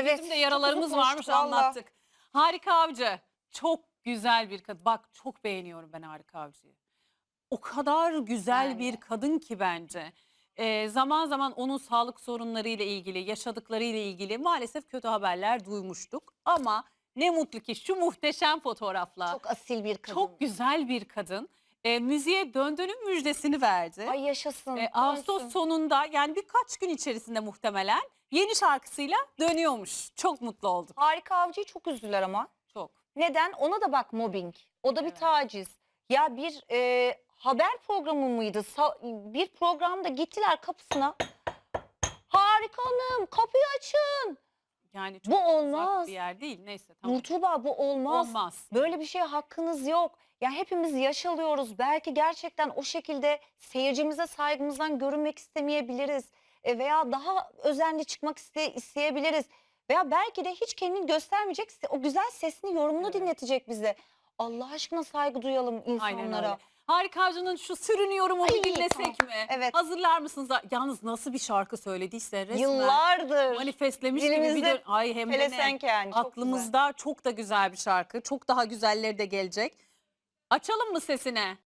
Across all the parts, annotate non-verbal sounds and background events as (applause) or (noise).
Evet, bizim de çok yaralarımız varmış valla. anlattık. Harika Avcı çok güzel bir kadın. Bak çok beğeniyorum ben Harika Avcı'yı. O kadar güzel Yani. bir kadın ki bence. Ee, zaman zaman onun sağlık sorunlarıyla ilgili, yaşadıklarıyla ilgili maalesef kötü haberler duymuştuk. Ama ne mutlu ki şu muhteşem fotoğrafla çok, Çok asil bir kadın. güzel bir kadın e, müziğe döndüğünün müjdesini verdi. Ay yaşasın. E, Ağustos dönsün. sonunda yani birkaç gün içerisinde muhtemelen yeni şarkısıyla dönüyormuş. Çok mutlu olduk. Harika Avcı'yı çok üzdüler ama. Çok. Neden? Ona da bak mobbing. O da bir Evet. taciz. Ya bir e, haber programı mıydı? Sa- bir programda gittiler kapısına. Harika Hanım kapıyı açın. Yani çok Bu olmaz. bir yer değil. Neyse tamam. Nurtuba bu olmaz. Olmaz. Böyle bir şeye hakkınız yok. Ya hepimiz yaş alıyoruz. Belki gerçekten o şekilde seyircimize saygımızdan görünmek istemeyebiliriz. E, veya daha özenli çıkmak iste, isteyebiliriz. Veya belki de hiç kendini göstermeyecek. O güzel sesini, yorumunu Evet. dinletecek bize. Allah aşkına saygı duyalım insanlara. Harika Avcı'nın şu sürünüyorumu bir dinlesek tamam. mi? Evet. Hazırlar mısınız? Yalnız nasıl bir şarkı söylediyse resmen Yıllardır. manifestlemiş gibi bir dilimizde dön- Ay hem de ne? Yani. Çok güzel. Aklımızda çok da güzel bir şarkı. Çok daha güzelleri de gelecek. Açalım mı sesine?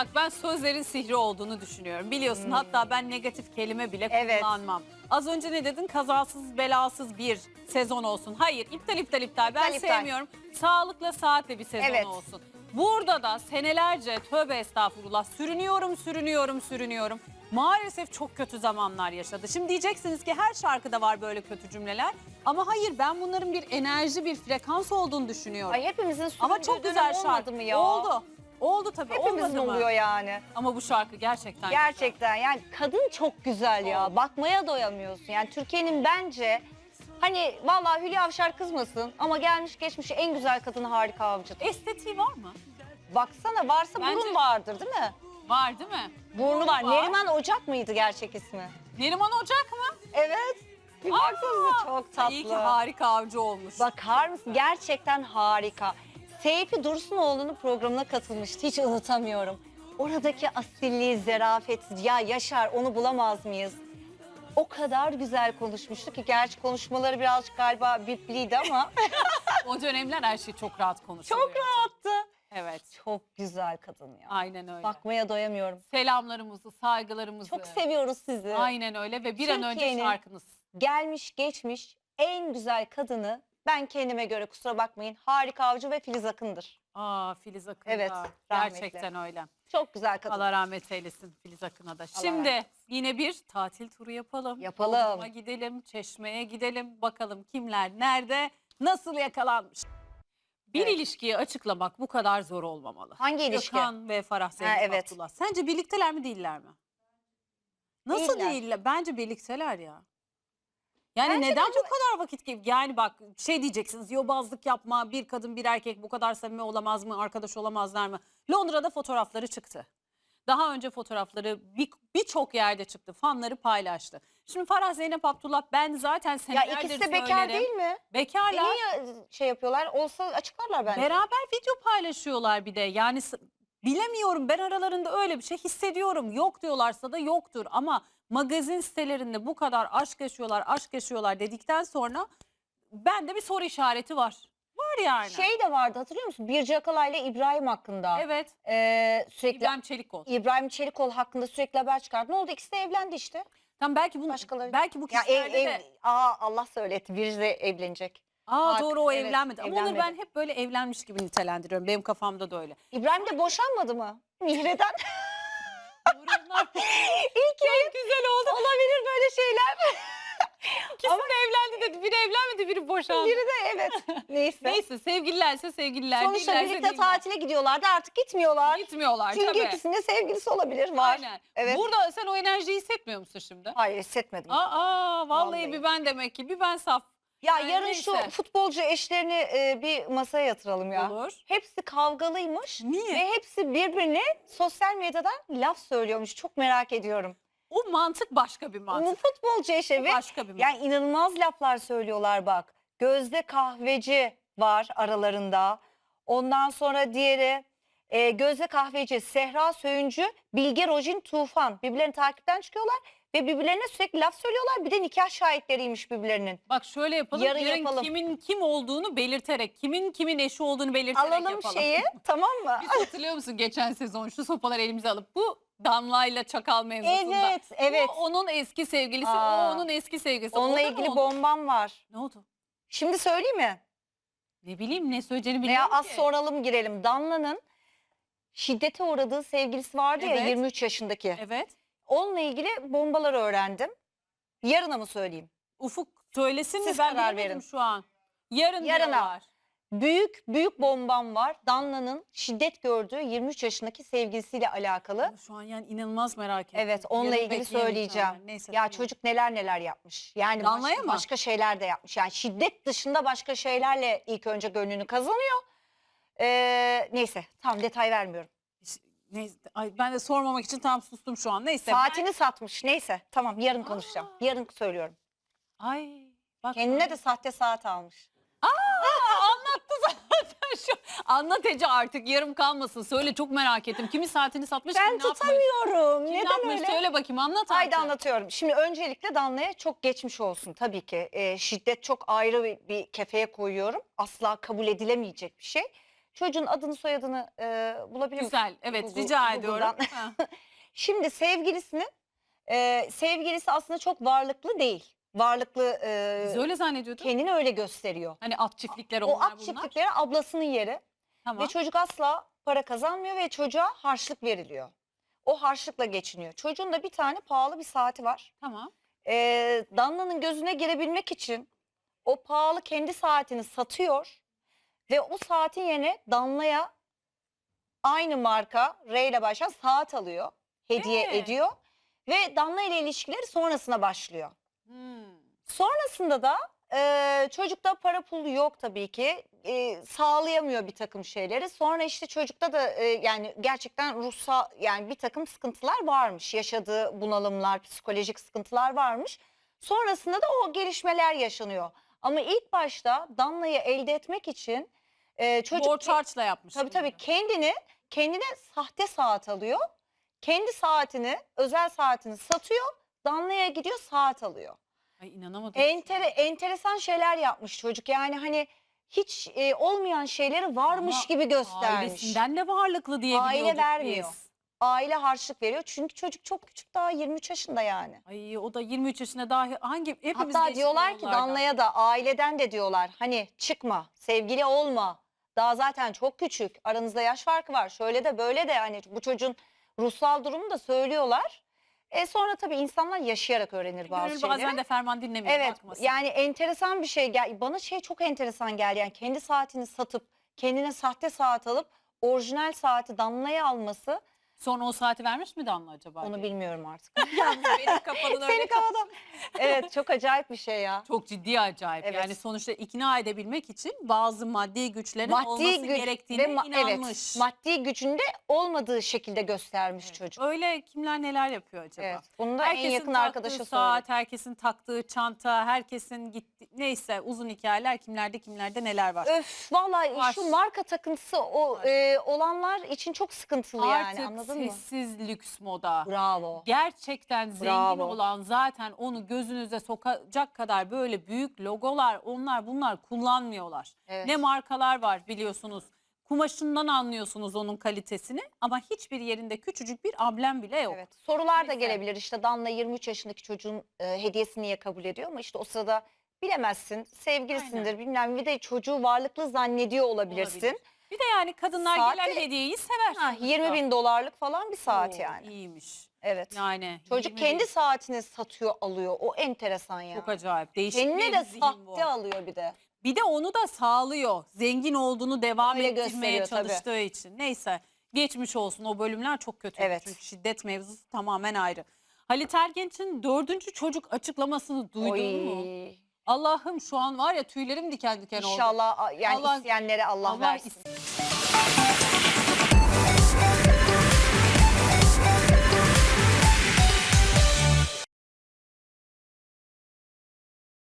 Bak ben sözlerin sihri olduğunu düşünüyorum. Biliyorsun hatta ben negatif kelime bile Hmm. Evet. kullanmam. Az önce ne dedin? Kazasız belasız bir sezon olsun. Hayır iptal iptal iptal. Ben İptal, iptal. sevmiyorum. Sağlıkla saatli bir sezon Evet. olsun. Burada da senelerce tövbe estağfurullah sürünüyorum sürünüyorum sürünüyorum. Maalesef çok kötü zamanlar yaşadı. Şimdi diyeceksiniz ki her şarkıda var böyle kötü cümleler. Ama hayır ben bunların bir enerji bir frekans olduğunu düşünüyorum. Ay hepimizin Ama sürdüğü çok dönem güzel olmadı şarkı. mı ya? Oldu. Oldu tabii. Hepimizin olmadı mı? oluyor yani. Ama bu şarkı gerçekten Gerçekten yani kadın çok güzel ya. Bakmaya doyamıyorsun. Yani Türkiye'nin bence hani vallahi Hülya Avşar kızmasın ama gelmiş geçmiş en güzel kadın harika avcıdır. güzel. Estetiği var mı? Baksana varsa Bence- burun vardır değil mi? Var değil mi? Burnu var. Neriman Ocak mıydı gerçek ismi? Neriman Ocak mı? Evet. Bir baksanıza çok tatlı. İyi ki harika avcı olmuş. Bakar mısın? Gerçekten harika. Seyfi Dursunoğlu'nun programına katılmıştı. Hiç unutamıyorum. Oradaki asilliği, zarafeti, ya Yaşar onu bulamaz mıyız? O kadar güzel konuşmuştu ki gerçi konuşmaları birazcık galiba bipliydi ama (laughs) O dönemler her şey çok rahat konuşuluyor. çok rahattı. Evet. Çok güzel kadın ya. Aynen öyle. Bakmaya doyamıyorum. Selamlarımızı, saygılarımızı. Çok seviyoruz sizi. Aynen öyle ve bir an önce Türkiye'nin- şarkınız. Gelmiş geçmiş en güzel kadını ben kendime göre kusura bakmayın harika avcı ve Filiz Akın'dır. Aa Filiz Akın Evet, da. rahmetli. Gerçekten öyle. Çok güzel kadın. Allah rahmet eylesin Filiz Akın'a da. Şimdi rahmet yine bir tatil turu yapalım. Yapalım. Bodrum'a gidelim, Çeşme'ye gidelim. Bakalım kimler nerede, nasıl yakalanmış. Bir Evet. ilişkiyi açıklamak bu kadar zor olmamalı. Hangi ilişki? Gökhan ve Farah Zeynep evet. Abdullah. Sence birlikteler mi değiller mi? Nasıl Değiller. değiller? Bence birlikteler ya. Yani Bence neden de bu kadar vakit gibi? Yani bak şey diyeceksiniz yobazlık yapma bir kadın bir erkek bu kadar samimi olamaz mı arkadaş olamazlar mı? Londra'da fotoğrafları çıktı. Daha önce fotoğrafları bir- birçok yerde çıktı. Fanları paylaştı. Şimdi Farah Zeynep Abdullah ben zaten Ya senelerdir ikisi de bekar söylerim. değil mi? E Bekarlar. niye şey yapıyorlar? Olsa açıklarlar bence. Beraber video paylaşıyorlar bir de. Yani s- bilemiyorum ben aralarında öyle bir şey hissediyorum. Yok diyorlarsa da yoktur ama magazin sitelerinde bu kadar aşk yaşıyorlar, aşk yaşıyorlar dedikten sonra bende bir soru işareti var. Var yani. Şey de vardı hatırlıyor musun? Birce Akalay ile İbrahim hakkında. evet. Ee, sürekli İbrahim Çelikkol. İbrahim Çelikol hakkında sürekli haber çıkardı. Ne oldu? İkisi de evlendi işte. Tam belki bu Başkaları- belki bu Ya kişilerde ev, ev, de aa, Allah söyletti. Birce de evlenecek. Aa Bak, doğru o evet, evlenmedi. Ama onu ben evlenmedi. hep böyle evlenmiş gibi nitelendiriyorum. Benim kafamda da öyle. İbrahim de boşanmadı mı? (laughs) Mihre'den. İlk yayın güzel oldu. Olabilir böyle şeyler. (laughs) İkisi de evlendi dedi. Biri evlenmedi, biri boşandı. Biri de evet. (laughs) Neyse. Neyse sevgililerse sevgililer. Sonuçta birlikte tatile gidiyorlardı artık gitmiyorlar. Gitmiyorlar Çünkü tabii. Çünkü ikisinde sevgilisi olabilir var. Aynen. Evet. Burada sen o enerjiyi hissetmiyor musun şimdi? Hayır hissetmedim. Aa, aa vallahi, vallahi bir ben demek ki bir ben saf ya yani yarın neyse. şu futbolcu eşlerini e, bir masaya yatıralım ya. Olur. Hepsi kavgalıymış Niye? ve hepsi birbirine sosyal medyadan laf söylüyormuş. Çok merak ediyorum. O mantık başka bir Bu mantık. futbolcu eşi ve başka bir mantık. yani inanılmaz laflar söylüyorlar bak. Gözde kahveci var aralarında. Ondan sonra diğeri e, Gözde kahveci, Sehra Söyüncü, Bilge Rojin Tufan. Birbirlerini takipten çıkıyorlar ve birbirlerine sürekli laf söylüyorlar. Bir de nikah şahitleriymiş birbirlerinin. Bak şöyle yapalım. Yarın Yarın, yapalım. kimin kim olduğunu belirterek, kimin kimin eşi olduğunu belirterek Alalım yapalım. şeyi (laughs) tamam mı? Biz hatırlıyor musun geçen sezon şu sopaları elimize alıp bu Damla'yla Çakal mevzusunda. Evet, evet. Bu onun eski sevgilisi, Aa. o onun eski sevgilisi. Onunla ne ilgili oldu? bombam var. Ne oldu? Şimdi söyleyeyim mi? Ne bileyim ne söyleyeceğini Veya bilmiyorum az ki. soralım girelim. Danla'nın şiddete uğradığı sevgilisi vardı ya Evet. 23 yaşındaki. Evet. Onunla ilgili bombalar öğrendim. Yarına mı söyleyeyim? Ufuk söylesin mi? Siz Ben karar verin. şu an. Yarın Yarına. diyorlar. Büyük büyük bombam var. Danla'nın şiddet gördüğü 23 yaşındaki sevgilisiyle alakalı. Şu an yani inanılmaz merak ettim. Evet onunla Yarın ilgili söyleyeceğim. sonra. Neyse, Ya tamam. çocuk neler neler yapmış. Yani Danla'ya başka, mı? başka şeyler de yapmış. Yani şiddet dışında başka şeylerle ilk önce gönlünü kazanıyor. Ee, neyse tam detay vermiyorum. Neyse, ay ben de sormamak için tam sustum şu an. Neyse. Saatini satmış. Neyse tamam yarın konuşacağım. Yarın söylüyorum. Ay. Bak Kendine de sahte saat almış. Aa, anlattı (laughs) zaten şu. Anlat Ece artık yarım kalmasın. Söyle çok merak ettim. Kimin saatini satmış? Ben kim ne yapmış? tutamıyorum. Kim ne Neden yapmış? öyle? Söyle bakayım anlat Haydi artık. anlatıyorum. Şimdi öncelikle Danla'ya çok geçmiş olsun tabii ki. Ee, şiddet çok ayrı bir, bir kefeye koyuyorum. Asla kabul edilemeyecek bir şey. Çocuğun adını soyadını e, bulabilir miyim? Güzel. Evet Google- rica ediyorum. (laughs) Şimdi sevgilisinin e, sevgilisi aslında çok varlıklı değil. Varlıklı e, Biz öyle zannediyorduk. kendini öyle gösteriyor. Hani at çiftlikleri O onlar at bunlar. çiftlikleri ablasının yeri Tamam. ve çocuk asla para kazanmıyor ve çocuğa harçlık veriliyor. O harçlıkla geçiniyor. Çocuğun da bir tane pahalı bir saati var. Tamam. Ee, Danla'nın gözüne girebilmek için o pahalı kendi saatini satıyor ve o saatin yerine Danla'ya aynı marka R ile başlayan saat alıyor, hediye Ee? ediyor ve Danla ile ilişkileri sonrasına başlıyor. Hmm. Sonrasında da e, çocukta para pulu yok tabii ki. E, sağlayamıyor bir takım şeyleri. Sonra işte çocukta da e, yani gerçekten ruhsal yani bir takım sıkıntılar varmış. Yaşadığı bunalımlar, psikolojik sıkıntılar varmış. Sonrasında da o gelişmeler yaşanıyor. Ama ilk başta Danla'yı elde etmek için e, çocuk Borç harçla yapmış. tabii tabii bunları. kendini kendine sahte saat alıyor. Kendi saatini, özel saatini satıyor. Danla'ya gidiyor saat alıyor. Ay inanamadım. Entere, enteresan şeyler yapmış çocuk. Yani hani hiç e, olmayan şeyleri varmış Ama gibi göstermiş. Ailesinden de varlıklı diye Aile vermiyor. biz. Aile harçlık veriyor. Çünkü çocuk çok küçük daha 23 yaşında yani. Ay o da 23 yaşında daha hangi hepimiz Hatta geçtik diyorlar ki. Danla'ya da aileden de diyorlar hani çıkma sevgili olma. Daha zaten çok küçük aranızda yaş farkı var. Şöyle de böyle de hani bu çocuğun ruhsal durumu da söylüyorlar. E sonra tabii insanlar yaşayarak öğrenir bazı Gönül şeyleri. bazen de ferman dinlemiyor Evet bakmasın. yani enteresan bir şey gel bana şey çok enteresan geldi yani kendi saatini satıp kendine sahte saat alıp orijinal saati Danla'ya alması Sonra o saati vermiş mi Damla acaba? onu bilmiyorum artık. (laughs) Benim kafanın (laughs) öyle Seni kafadan. (laughs) Evet çok acayip bir şey ya. Çok ciddi acayip. Evet. Yani sonuçta ikna edebilmek için bazı maddi güçlerin Maddi olması güç gerektiğine ve ma- inanmış. evet maddi gücünde olmadığı şekilde göstermiş Evet. çocuk. Öyle kimler neler yapıyor acaba? Evet. Bunu da en yakın arkadaşı saat, herkesin taktığı çanta, herkesin gitti neyse uzun hikayeler kimlerde kimlerde neler var. Öf vallahi Var. şu marka takıntısı o Var. e, olanlar için çok sıkıntılı Artık yani anladın mı? sessiz lüks moda. Bravo. Gerçekten zengin Bravo. olan zaten onu gözünüze sokacak kadar böyle büyük logolar onlar bunlar kullanmıyorlar. Evet. Ne markalar var biliyorsunuz. Kumaşından anlıyorsunuz onun kalitesini ama hiçbir yerinde küçücük bir amblem bile yok. Evet. Sorular da Neyse. gelebilir. İşte Danla 23 yaşındaki çocuğun e, hediyesini niye kabul ediyor ama işte o sırada bilemezsin. Sevgilisindir bilmem bir de çocuğu varlıklı zannediyor olabilirsin. Olabilir. Bir de yani kadınlar Saati- gelen hediyeyi sever. Ha, sonuçta. 20 bin dolarlık falan bir saat Oo, yani. İyiymiş. Evet. Yani Çocuk 20 kendi saatini satıyor alıyor. O enteresan ya. çok acayip. Değişik Kendine bir de zihin bu. sahte alıyor bir de. Bir de onu da sağlıyor. Zengin olduğunu devam Öyle ettirmeye gösteriyor tabii. çalıştığı için. Neyse geçmiş olsun o bölümler çok kötü. Evet. Çünkü şiddet mevzusu tamamen ayrı. Halit Ergenç'in dördüncü çocuk açıklamasını duydun mu? Oy. Allah'ım şu an var ya tüylerim diken diken oldu. İnşallah yani Allah- isteyenlere Allah, Allah versin.